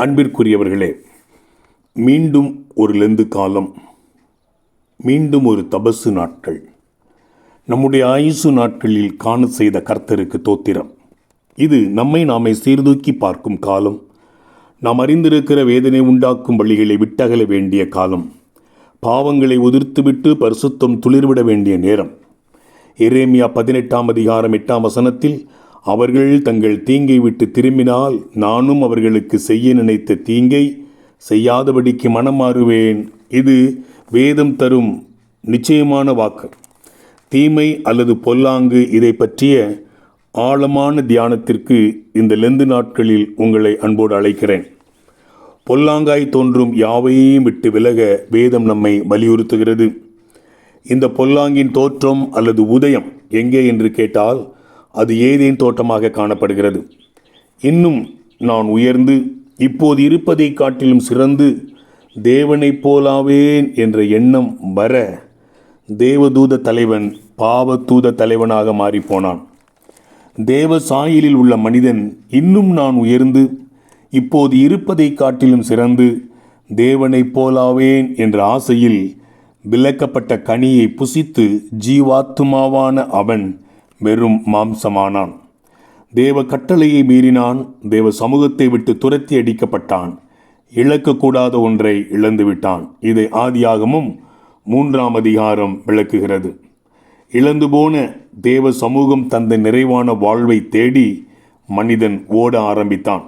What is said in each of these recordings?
அன்பிற்குரியவர்களே மீண்டும் ஒரு லெந்து காலம் மீண்டும் ஒரு தபசு நாட்கள். நம்முடைய ஆயுசு நாட்களில் காண செய்த கர்த்தருக்கு தோத்திரம். இது நம்மை நாமே சீர்தூக்கி பார்க்கும் காலம். நாம் அறிந்திருக்கிற வேதனை உண்டாக்கும் வழிகளை விட்டகல வேண்டிய காலம். பாவங்களை உதிர்த்துவிட்டு பரிசுத்தம் துளிர்விட வேண்டிய நேரம். எரேமியா பதினெட்டாம் அதிகாரம் எட்டாம் வசனத்தில் அவர்கள் தங்கள் தீங்கை விட்டு திரும்பினால் நானும் அவர்களுக்கு செய்ய நினைத்த தீங்கை செய்யாதபடிக்கு மனம் மாறுவேன். இது வேதம் தரும் நிச்சயமான வாக்கு. தீமை அல்லது பொல்லாங்கு இதை பற்றிய ஆழமான தியானத்திற்கு இந்த லெந்து நாட்களில் உங்களை அன்போடு அழைக்கிறேன். பொல்லாங்காய் தோன்றும் யாவையும் விட்டு விலக வேதம் நம்மை வலியுறுத்துகிறது. இந்த பொல்லாங்கின் தோற்றம் அல்லது உதயம் எங்கே என்று கேட்டால் அது ஏதேன் தோட்டமாக காணப்படுகிறது. இன்னும் நான் உயர்ந்து இப்போது இருப்பதை காட்டிலும் சிறந்து தேவனைப் போலாவேன் என்ற எண்ணம் வர தேவதூத தலைவன் பாவதூத தலைவனாக மாறிப்போனான். தேவ சாயலில் உள்ள மனிதன் இன்னும் நான் உயர்ந்து இப்போது இருப்பதை காட்டிலும் சிறந்து தேவனைப் போலாவேன் என்ற ஆசையில் விலக்கப்பட்ட கனியை புசித்து ஜீவாத்துமாவான அவன் வெறும் மாம்சமானான். தேவ கட்டளையை மீறினான் தேவ சமூகத்தை விட்டு துரத்தி அடிக்கப்பட்டான். இழக்கக்கூடாத ஒன்றை இழந்து விட்டான். இதை ஆதியாகமும் மூன்றாம் அதிகாரம் விளக்குகிறது. இழந்து போன தேவ சமூகம் தந்த நிறைவான வாழ்வை தேடி மனிதன் ஓட ஆரம்பித்தான்.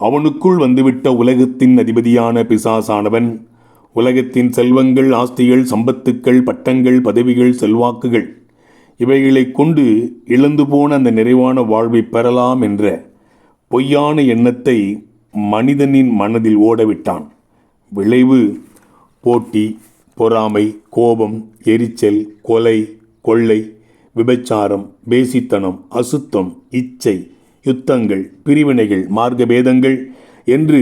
அவனுக்குள் வந்துவிட்ட உலகத்தின் அதிபதியான பிசாசானவன் உலகத்தின் செல்வங்கள் ஆஸ்திகள் சம்பத்துக்கள் பட்டங்கள் பதவிகள் செல்வாக்குகள் இவைகளை கொண்டு இழந்து போன அந்த நிறைவான வாழ்வை பெறலாம் என்ற பொய்யான எண்ணத்தை மனிதனின் மனதில் ஓடவிட்டான். விளைவு போட்டி பொறாமை கோபம் எரிச்சல் கொலை கொள்ளை விபச்சாரம் பேசித்தனம் அசுத்தம் இச்சை யுத்தங்கள் பிரிவினைகள் மார்க்கபேதங்கள் என்று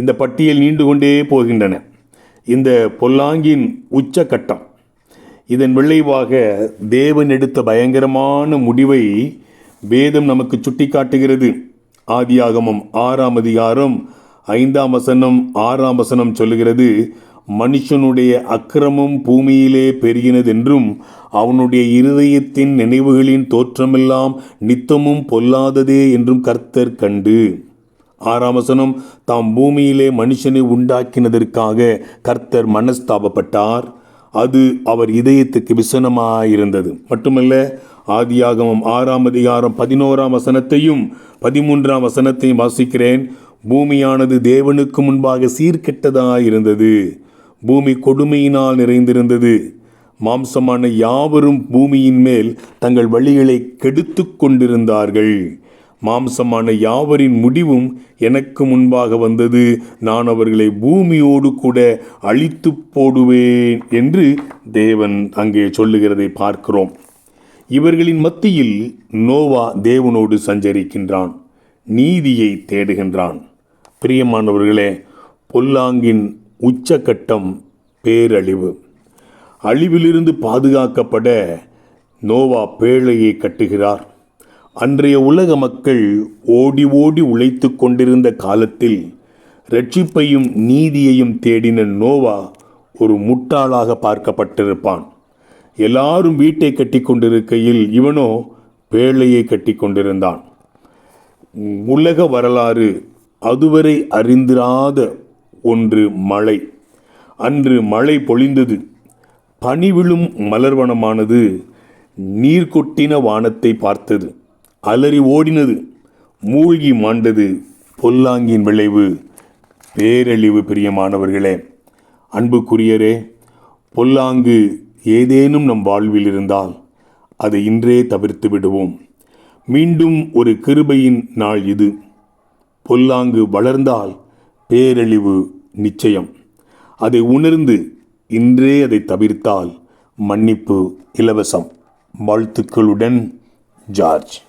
இந்த பட்டியல் நீண்டு கொண்டே போகின்றன. இந்த பொல்லாங்கின் உச்சக்கட்டம் இதன் விளைவாக தேவன் எடுத்த பயங்கரமான முடிவை வேதம் நமக்கு சுட்டிக்காட்டுகிறது. ஆதியாகமம் ஆறாம் அதிகாரம் ஐந்தாம் வசனம் ஆறாம் வசனம் சொல்லுகிறது மனுஷனுடைய அக்கிரமம் பூமியிலே பெருகினதென்றும் அவனுடைய இருதயத்தின் நினைவுகளின் தோற்றமெல்லாம் நித்தமும் பொல்லாததே என்றும் கர்த்தர் கண்டு. ஆறாம் வசனம் தாம் பூமியிலே மனுஷனை உண்டாக்கினதற்காக கர்த்தர் மனஸ்தாபப்பட்டார். அது அவர் இதயத்துக்கு விசனமாயிருந்தது. மட்டுமல்ல ஆதியாகமம் ஆறாம் அதிகாரம் பதினோராம் வசனத்தையும் பதிமூன்றாம் வசனத்தையும் வாசிக்கிறேன். பூமியானது தேவனுக்கு முன்பாக சீர்கெட்டதாயிருந்தது. பூமி கொடுமையினால் நிறைந்திருந்தது. மாம்சமான யாவரும் பூமியின் மேல் தங்கள் வழிகளை கெடுத்து கொண்டிருந்தார்கள். மாம்சமான யாவரின் முடிவும் எனக்கு முன்பாக வந்தது. நான் அவர்களை பூமியோடு கூட அழித்து போடுவேன் என்று தேவன் அங்கே சொல்லுகிறதை பார்க்கிறோம். இவர்களின் மத்தியில் நோவா தேவனோடு சஞ்சரிக்கின்றான். நீதியை தேடுகின்றான். பிரியமானவர்களே பொல்லாங்கின் உச்சக்கட்டம் பேரழிவு. அழிவிலிருந்து பாதுகாக்கப்பட நோவா பேழையை கட்டுகிறார். அன்றைய உலக மக்கள் ஓடி ஓடி உழைத்து கொண்டிருந்த காலத்தில் ரட்சிப்பையும் நீதியையும் தேடின நோவா ஒரு முட்டாளாக பார்க்கப்பட்டிருப்பான். எல்லாரும் வீட்டை கட்டி கொண்டிருக்கையில் இவனோ பேழையை கட்டி கொண்டிருந்தான். உலக வரலாறு அதுவரை அறிந்திராத ஒன்று மழை. அன்று மழை பொழிந்தது. பனி விழும் மலர்வனமானது நீர்கொட்டின வானத்தை பார்த்தது. அலறி ஓடினது. மூழ்கி மாண்டது பொல்லாங்கின் விளைவு. பேரழிவு பிரியமானவர்களே அன்புக்குரியரே பொல்லாங்கு ஏதேனும் நம் வாழ்வில் இருந்தால் அதை இன்றே தவிர்த்து விடுவோம். மீண்டும் ஒரு கிருபையின் நாள் இது. பொல்லாங்கு வளர்ந்தால் பேரழிவு நிச்சயம். அதை உணர்ந்து இன்றே அதை தவிர்த்தால் மன்னிப்பு இலவசம். வாழ்த்துக்களுடன் ஜார்ஜ்.